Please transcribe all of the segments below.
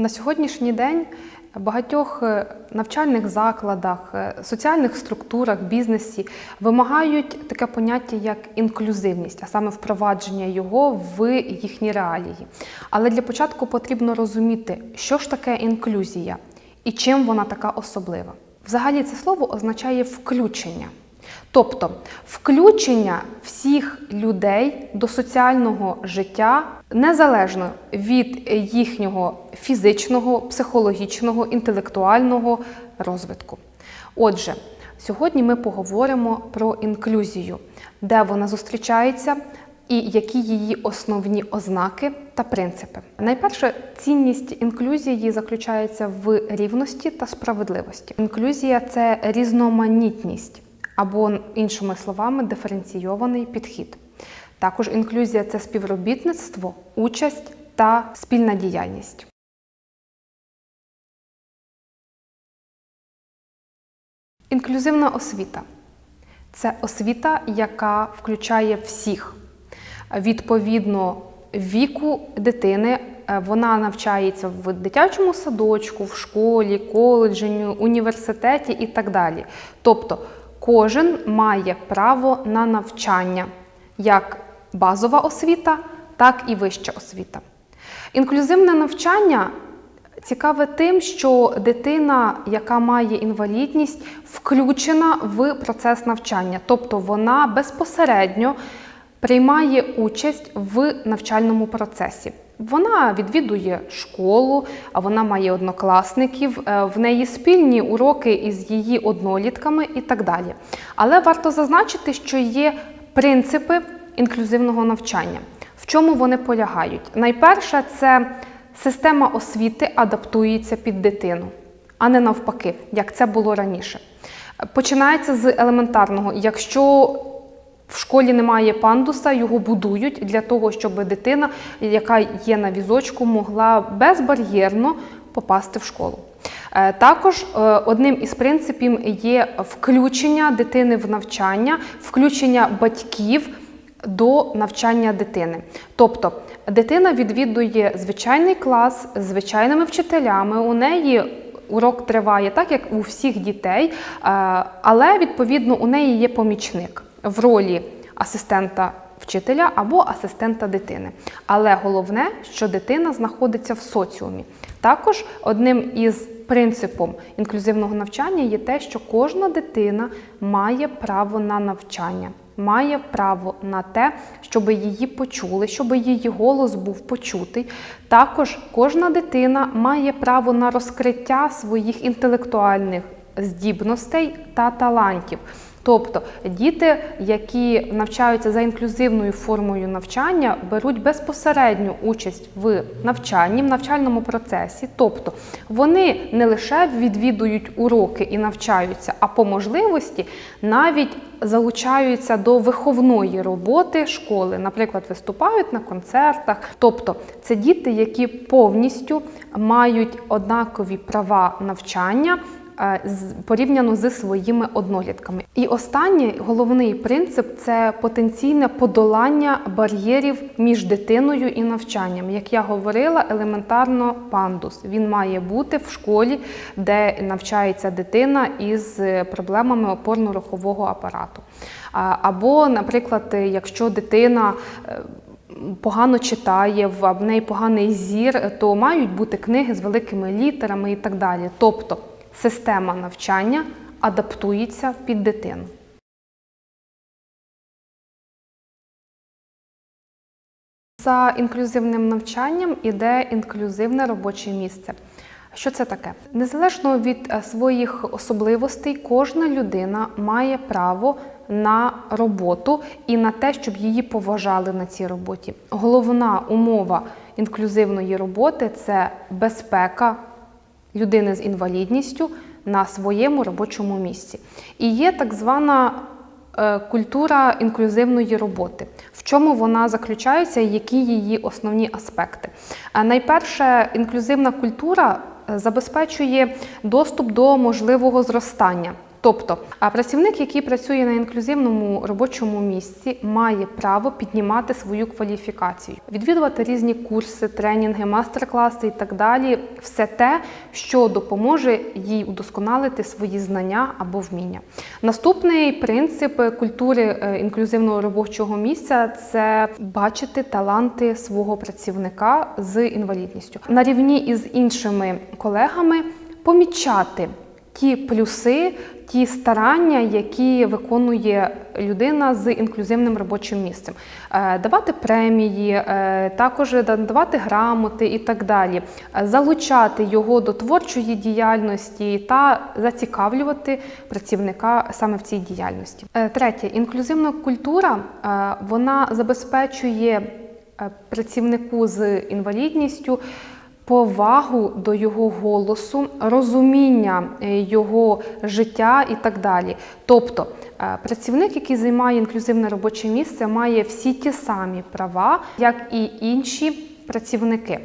На сьогоднішній день багатьох е, навчальних закладах, е, соціальних структурах, бізнесі вимагають таке поняття як інклюзивність, а саме впровадження його в їхні реалії. Але для початку потрібно розуміти, що ж таке інклюзія і чим вона така особлива. Взагалі це слово означає включення. Тобто включення всіх людей до соціального життя незалежно від їхнього фізичного, психологічного, інтелектуального розвитку. Отже, сьогодні ми поговоримо про інклюзію, де вона зустрічається і які її основні ознаки та принципи. Найперше, цінність інклюзії заключається в рівності та справедливості. Інклюзія це різноманітність або, іншими словами, диференційований підхід. Також інклюзія це співробітництво, участь та спільна діяльність. Інклюзивна освіта це освіта, яка включає всіх. Відповідно віку дитини е, вона навчається в дитячому садочку, в школі, коледжі, університеті і так далі. Тобто кожен має право на навчання, як базова освіта, так і вища освіта. Інклюзивне навчання цікаве тим, що дитина, яка має інвалідність, включена в процес навчання, тобто вона безпосередньо приймає участь в навчальному процесі. Вона відвідує школу, а вона має однокласників, е, в неї спільні уроки із її однолітками і так далі. Але варто зазначити, що є принципи інклюзивного навчання. В чому вони полягають? Найперше, це система освіти адаптується під дитину, а не навпаки, як це було раніше. Починається з елементарного. Якщо в школі немає пандуса, його будують для того, щоб дитина, яка є на візочку, могла безбар'єрно попасти в школу. Е, Також е, одним із принципів є включення дитини в навчання, включення батьків до навчання дитини. Тобто дитина відвідує звичайний клас з звичайними вчителями. У неї урок триває так, як у всіх дітей, е, але відповідно у неї є помічник в ролі асистента вчителя або асистента дитини. Але головне, що дитина знаходиться в соціумі. Також одним із принципом інклюзивного навчання є те, що кожна дитина має право на навчання. Має право на те, щоб її почули, щоб її голос був почутий. Також кожна дитина має право на розкриття своїх інтелектуальних здібностей та талантів. Тобто діти, які навчаються за інклюзивною формою навчання, беруть безпосередню участь в навчанні, в навчальному процесі. Тобто вони не лише відвідують уроки і навчаються, а по можливості навіть залучаються до виховної роботи школи, наприклад, виступають на концертах. Тобто це діти, які повністю мають однакові права навчання порівняно зі своїми однолітками. І останній головний принцип це потенційне подолання бар'єрів між дитиною і навчанням. Як я говорила, елементарно пандус. Він має бути в школі, де навчається дитина із е, проблемами опорно-рухового апарату. Або, наприклад, е, якщо дитина е, погано читає, в неї поганий зір, то мають бути книги з великими літерами і так далі. Тобто система навчання адаптується під дитину. За інклюзивним навчанням іде інклюзивне робоче місце. Що це таке? Незалежно від е, своїх особливостей, кожна людина має право на роботу і на те, щоб її поважали на цій роботі. Головна умова інклюзивної роботи це безпека людини з інвалідністю на своєму робочому місці. І є так звана е, культура інклюзивної роботи. В чому вона заключається і які її основні аспекти? Е, Найперше, інклюзивна культура е, забезпечує доступ до можливого зростання. Тобто, а працівник, який працює на інклюзивному робочому місці, має право піднімати свою кваліфікацію, відвідувати різні курси, тренінги, мастер-класи і так далі. Все те, що допоможе їй удосконалити свої знання або вміння. Наступний принцип культури е, інклюзивного робочого місця це бачити таланти свого працівника з інвалідністю на рівні із іншими колегами, помічати ті плюси, ті старання, які виконує людина з інклюзивним робочим місцем, Е, давати премії, е, також давати грамоти і так далі, залучати його до творчої діяльності та зацікавлювати працівника саме в цій діяльності. Е, Третє, інклюзивна культура вона забезпечує працівнику з інвалідністю повагу до його голосу, розуміння е, його життя і так далі. Тобто е, працівник, який займає інклюзивне робоче місце, має всі ті самі права, як і інші працівники.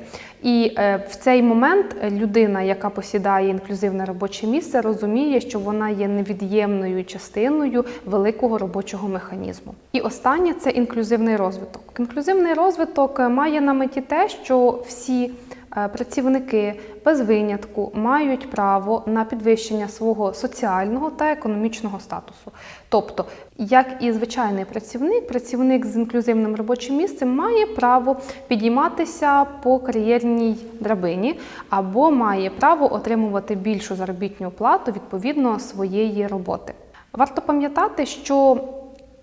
І е, в цей момент людина, яка посідає інклюзивне робоче місце, розуміє, що вона є невід'ємною частиною великого робочого механізму. І останнє це інклюзивний розвиток. Інклюзивний розвиток має на меті те, що всі працівники без винятку мають право на підвищення свого соціального та економічного статусу. Тобто, як і звичайний працівник, працівник з інклюзивним робочим місцем має право підійматися по кар'єрній драбині або має право отримувати більшу заробітну плату відповідно своєї роботи. Варто пам'ятати, що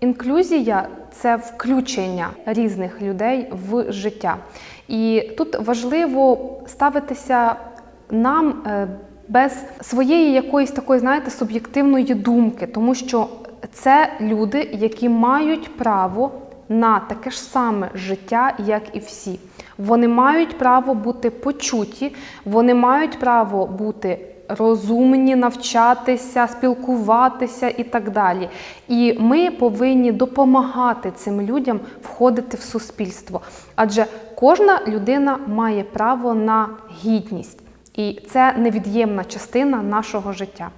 Інклюзія це включення різних людей в життя. І тут важливо ставитися нам е, без своєї якоїсь такої, знаєте, суб'єктивної думки, тому що це люди, які мають право на таке ж саме життя, як і всі. Вони мають право бути почуті, вони мають право бути розумні, навчатися, спілкуватися і так далі. І ми повинні допомагати цим людям входити в суспільство. Адже кожна людина має право на гідність, і це невід'ємна частина нашого життя.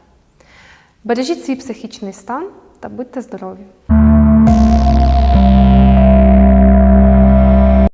Бережіть свій психічний стан та будьте здорові!